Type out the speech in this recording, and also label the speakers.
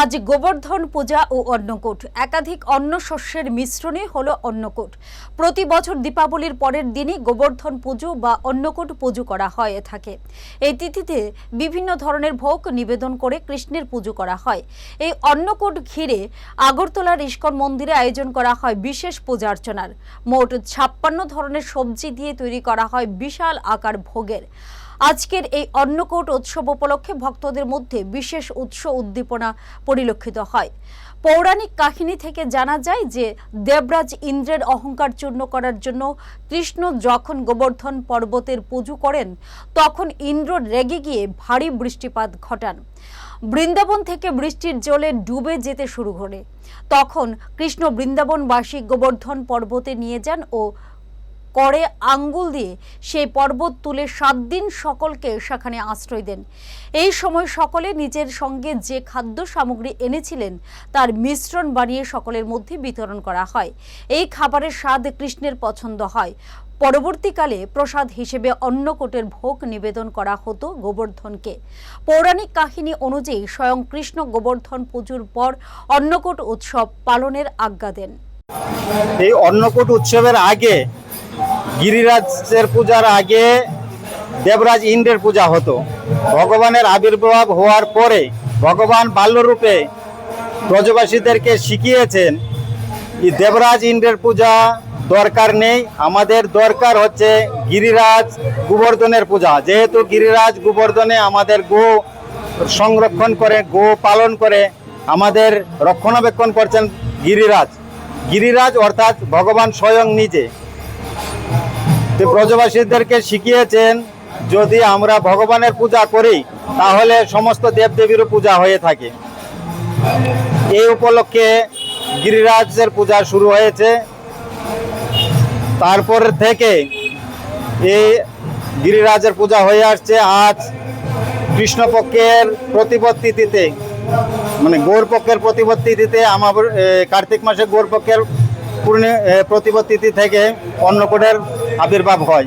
Speaker 1: আজ গোবর্ধন পূজা ও অন্নকূট। একাধিক অন্ন শস্যের মিশ্রণে হলো অন্নকূট। প্রতি বছর দীপাবলির পরের দিনই গোবর্ধন পুজো বা অন্নকূট পুজো করা হয়ে থাকে। এই তিথিতে বিভিন্ন ধরনের ভোগ নিবেদন করে কৃষ্ণের পুজো করা হয়। এই অন্নকূট ঘিরে আগরতলার ইস্কন মন্দিরে আয়োজন করা হয় বিশেষ পূজা অর্চনার। মোট ছাপ্পান্ন ধরনের সবজি দিয়ে তৈরি করা হয় বিশাল আকার ভোগের। আজকের এই অন্নকূট উৎসব উপলক্ষে ভক্তদের মধ্যে বিশেষ উৎস উদ্দীপনা পরিলক্ষিত হয়। পৌরাণিক কাহিনী থেকে জানা যায় যে দেবরাজ ইন্দ্রের অহংকার চূর্ণ করার জন্য কৃষ্ণ যখন গোবর্ধন পর্বতের পুজো করেন, তখন ইন্দ্র রেগে গিয়ে ভারী বৃষ্টিপাত ঘটান। বৃন্দাবন থেকে বৃষ্টির জলে ডুবে যেতে শুরু করে। তখন কৃষ্ণ বৃন্দাবনবাসী গোবর্ধন পর্বতে নিয়ে যান ও করে আঙ্গুল দিয়ে সেই পর্বত তুলে সাত দিন সকলকে সেখানে আশ্রয় দেন। এই সময় সকলে নিজের সঙ্গে যে খাদ্য সামগ্রী এনেছিলেন, তার মিশ্রণ বানিয়ে সকলের মধ্যে বিতরণ করা হয়। এই খাবারের স্বাদ কৃষ্ণের পছন্দ হয়। পরবর্তীকালে প্রসাদ হিসেবে অন্নকূটের ভোগ নিবেদন করা হতো গোবর্ধনকে। পৌরাণিক কাহিনী অনুযায়ী স্বয়ং কৃষ্ণ গোবর্ধন পুজোর পর অন্নকোট উৎসব পালনের আজ্ঞা দেন।
Speaker 2: এই অন্নকূট উৎসবের আগে গিরিরাজের পূজার আগে দেবরাজ ইন্দ্রের পূজা হতো। ভগবানের আবির্ভাব হওয়ার পরে ভগবান বাল্যরূপে ব্রজবাসীদেরকে শিখিয়েছেন দেবরাজ ইন্দ্রের পূজা দরকার নেই, আমাদের দরকার হচ্ছে গিরিরাজ গোবর্ধনের পূজা। যেহেতু গিরিরাজ গোবর্ধনে আমাদের গো সংরক্ষণ করে, গো পালন করে, আমাদের রক্ষণাবেক্ষণ করছেন গিরিরাজ। গিরিরাজ অর্থাৎ ভগবান স্বয়ং নিজে। ব্রজবাসীদেরকে শিখিয়েছেন, যদি আমরা ভগবানের পূজা করি, তাহলে সমস্ত দেবদেবীরও পূজা হয়ে থাকে। এই উপলক্ষে গিরিরাজের পূজা শুরু হয়েছে। তারপর থেকে এই গিরিরাজের পূজা হয়ে আসছে আজ কৃষ্ণপক্ষের প্রতিপদ মানে গৌর পক্ষের প্রতিপদ তিথিতে আমার কার্তিক মাসে গৌর পক্ষের পূর্ণি প্রতিপদ থেকে অন্নকূটের আবির্ভাব হয়।